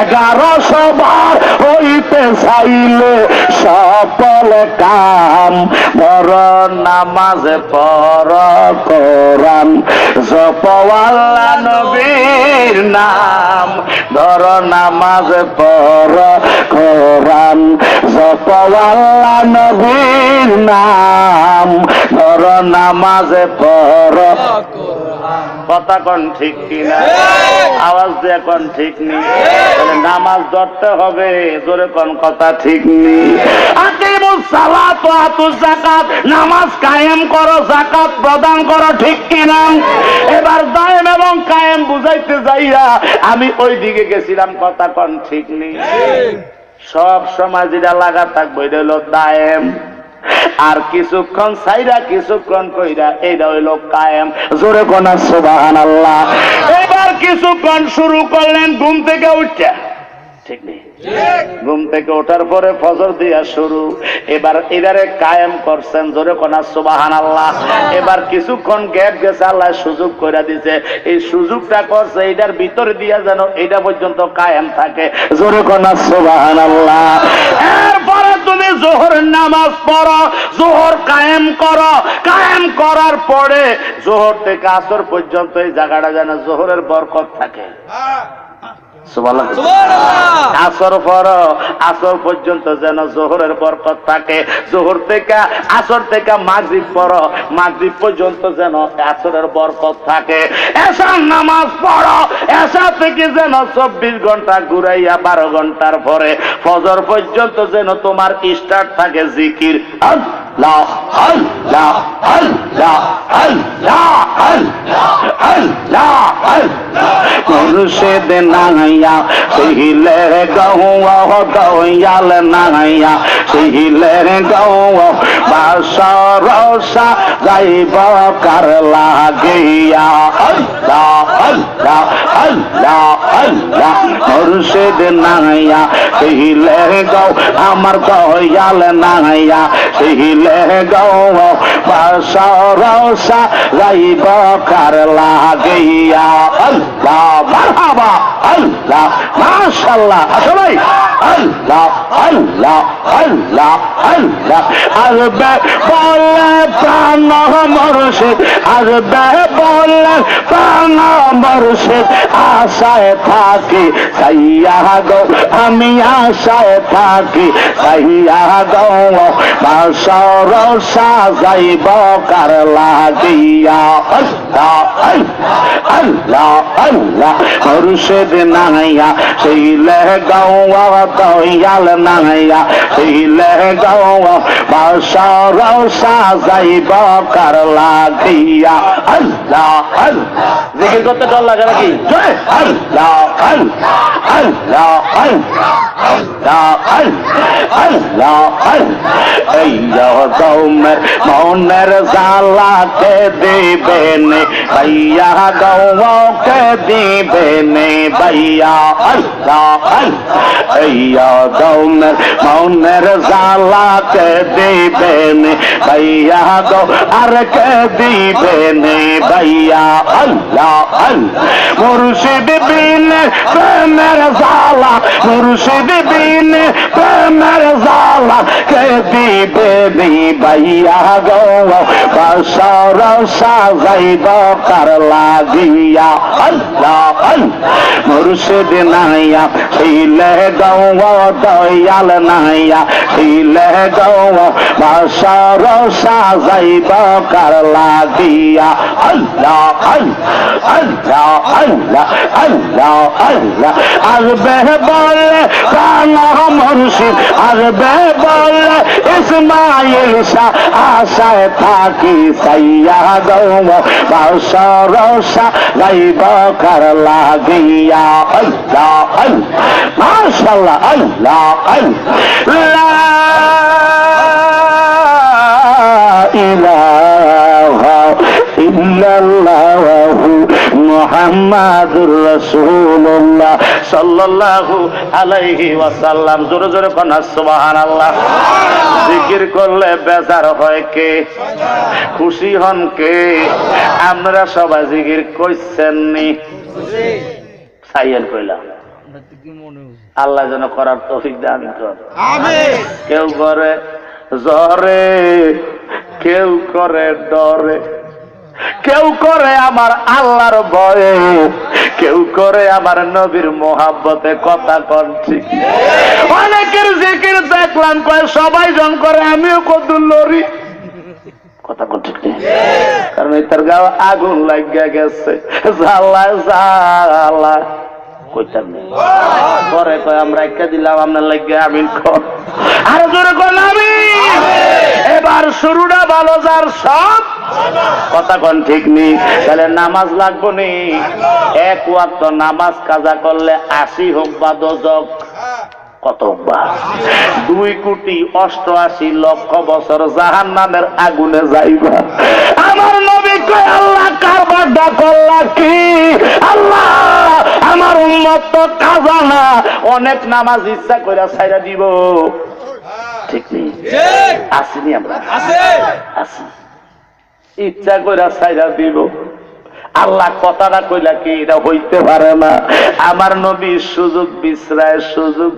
এগারোশো বার হইতে চাইলে সফল কাম বড় নামাজ, পর, কোরআন। জপওয়াল্লা নবীর নাম, ধর, নামাজ, পর, কোরআন। জপওয়াল্লা নবীর নাম, ধর, নামাজ, পর কথা কোন? ঠিক। কিনা আওয়াজ দিয়ে কোন ঠিক নেই তাহলে নামাজ ধরতে হবে জোরে কোন কথা ঠিক যাকাত নামাজ কায়েম করো প্রদান করো ঠিক কিনা? এবার দায়েম এবং কায়েম বুঝাইতে যাইয়া আমি ওই দিকে গেছিলাম কথা কোন ঠিক। নেই সব সময় যেটা লাগা থাকব এটা হলো দায়েম। আর কিছুক্ষণ সাইরা কিছুক্ষণ কইরা এইটা হইল কায়েম। জোরে কোনা সুবাহান আল্লাহ এবার কিছুক্ষণ শুরু করলেন, ঘুম থেকে উঠছে। ঠিক নেই? ঘুম থেকে ওঠার পরে ফজর দিয়া শুরু। এবার এবারে কায়েম করছেন, জোরে কোনা সুবাহান আল্লাহ এবার কিছুক্ষণ গ্যাপ গেছে, আল্লাহ সুযোগ করে দিছে। এই সুযোগটা করছে এটার ভিতরে দিয়া যেন এটা পর্যন্ত কায়েম থাকে। জোরে কোনা সুবাহান আল্লাহ জোহর নামাজ পড়ো, জোহর কায়েম করো কায়েম করার পরে জোহর থেকে আসর পর্যন্ত এই জায়গাটা যেন জোহরের বরকত থাকে সুবহানাল্লাহ। আসর পর আসর পর্যন্ত যেন জোহরের বরকত থাকে। জোহর থেকে আসর থেকে মাগরিব পর মাগরিব পর্যন্ত যেন আসরের বরকত থাকে। এসার নামাজ পড়ো এসা থেকে যেন চব্বিশ ঘণ্টা ঘুরাইয়া বারো ঘণ্টার পরে ফজর পর্যন্ত যেন তোমার স্টার্ট থাকে জিকির। আল্লাহ আল্লাহ আল্লাহ আল্লাহ আল্লাহ আল্লাহ আল্লাহ মুর্শিদ নাইয়া সিহিলে গৌয়া গৌয়াল নাইয়া সিহিলে গৌয়া বাসরসা যাইব কার লাগিয়া। আল্লাহ আল্লাহ আল্লাহ আল্লাহ মুর্শিদ নাইয়া সিহিলে গৌ আমার গৌয়াল নাইয়া সিহিলে গৌ বাসরসা যাইব কার লাগিয়া। আল্লাহ মারহাবা। আল্লাহ মাশাআল্লাহ। আসো ভাই আল্লাহ আল্লাহ আল্লাহ আল্লাহ। আসবে বলে প্রাণ মরশিদ আসবে বলে প্রাণ মরশিদ আশায় থাকি সাইয়া গো, আমি আশায় থাকি সাইয়া গো, বাসর সাজাইব কার আল্লাহ আল্লাহ আল্লাহ আল্লাহ সেই লে গাওয়া দয়াল নাইয়া সেই লে গাওয়া বাসর সাজাইব কার লাগিয়া। আল্লাহ আল্লাহ। জিকির করতে ডর লাগে নাকি? আল্লাহ আল্লাহ আল্লাহ আল্লাহ আল্লাহ। এই দৌমের মনের জালাকে দিবেন ভাইয়া গৌকে দিবেন ভাইয়া এই দৌমের মনের জালাকে দিবেন ভাইয়া গো আর কে দিবেন ভাইয়া আল্লাহ আল্লাহ মুর্শিদ বিন প্রেমের জালা মুর্শিদ বিন কে দিবে নি ভাইয়া গো বাসর সাজাইব কার লাগিয়া আল্লাহ মুর্শিদ নাইয়া শিলে গৌ দয়াল নাইয়া শিলে গৌ বাসর সাজাইব কার লাগিয়া আল্লাহ আল্লাহ আল্লাহ আল্লাহ আল্লাহ আসবে বলে প্রাণ মুর্শিদ আসবে বলে, ইসমাইল শাহ আশায় থাকি সাইয়া গৌ বাসর সাজাইব কার লাগিয়া, আল্লাহ আল্লাহ, মাশাআল্লাহ, আল্লাহ আল্লাহ। ইলাহা ইল্লাল্লাহু মুহাম্মাদুর রাসূলুল্লাহ সাল্লাল্লাহু আলাইহি ওয়াসাল্লাম। জোরে জোরে কোন সুবহানাল্লাহ। জিকির করলে বেজার হয় কে? খুশি হন কে? আমরা সবাই জিকির কইছেন নি। সাইয়েন কইলাম আল্লাহ যেন করার তৌফিক আমি কর কেউ করে জ্বরে কেউ করে ডরে। কেউ করে আমার আল্লাহর ভয়ে, কেউ করে আমার নবীর মোহাব্বতে কথা কন ঠিক। অনেকের জিকির দেখলাম, কয়, সবাই জন করে, আমিও কত লড়ি। কথা কন কারণ তার গাও আগুন লাগিয়া গেছে। পরে কয়, আমরা একটা দিলাম, আপনার লাগিয়ে আমিন আরও জোরে কর আমি এবার শুরুটা ভালো, যার সব কথা কন ঠিক নেই তাহলে নামাজ লাগবো নি? এক ওয়াক্ত নামাজ কাজা করলে আশি হোক বা দশক কত দুই কোটি অষ্টআশি লক্ষ বছর জাহান নামের আগুনে যাইবা। আমার নবী কয় আল্লাহ কারবারটা করলা কি আল্লাহ আমার উন্মত তো কাজা না। অনেক নামাজ ইচ্ছা করে ছাইরা দিব। ঠিক নেই আসিনি আমরা? আসি ইচ্ছা করে ছাইরা দিব। আল্লাহ কথাটা কইলা কি, এটা হইতে পারে না। আমার নবী সুযোগ বিশ্রায়, সুযোগ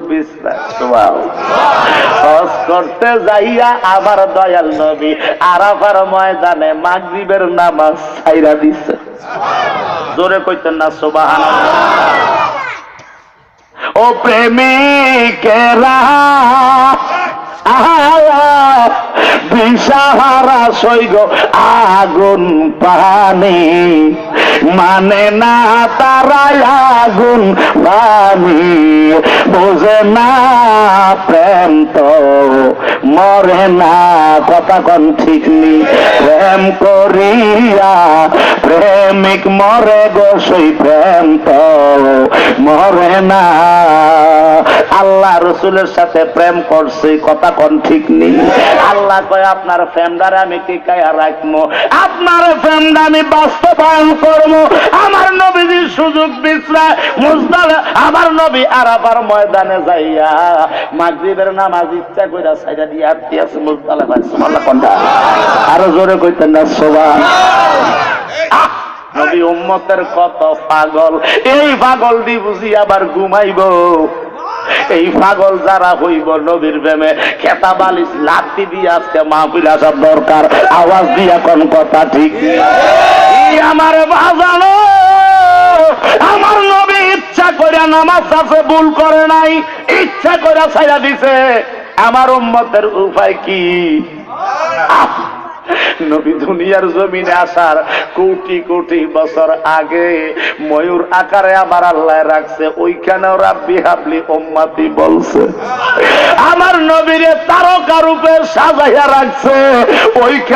করতে যাইয়া দয়াল নবী আরাফার ময়দানে মাগরিবের নামাজ ছাইরা দিছে। জোরে কইতেন না, সুবাহান। ও প্রেমিকেরা বিষাহারা সৈগ আগুন পানি। মানে না তারাই আগুন পানি। বোঝে না প্রেম তো মরে না। কথা কন ঠিক নি। প্রেম করিয়া প্রেমিক মরে গো সেই প্রেম তো মরে না। আল্লাহ রসুলের সাথে প্রেম করছে, কথা কন ঠিক নেই। আল্লাহ কয়, আপনার ফ্যামডারে আমি টিকাইয়া রাখব আপনার ফ্যামডা আমি বাস্তবায়ন করব আমার নবীজির সুযোগ বিশ্রায় মুজদালে, আমার নবী আরাফার ময়দানে যাইয়া মাগরিবের নামাজ ইচ্ছা কইরা সাইডা দিয়ে আছে মুজদালে। ভাই সুবহানাল্লাহ আরও জোরে কইতেন না উম্মতের কত পাগল? এই পাগল দি বুঝি আবার ঘুমাইব? এই পাগল যারা হইব নবীর খেতা বালিশ দিয়ে আজকে দরকার। আওয়াজ কথা ঠিক। আমার বাজানো, আমার নবী ইচ্ছা করে নামাজ আছে, ভুল করে নাই, ইচ্ছা করে ছাইরা দিছে। আমার উম্মতের উপায় কি! নবী দুনিয়ার জমিনে আসার কোটি কোটি বছর আগে ময়ূর আকারে আমার আল্লাহ রাখছে, ওইখানেও রাব্বি হাবলি ওম্মাতি বলছে। আমার নবীরে তারকা রূপে সাজাইয়া রাখছে, ওইখানে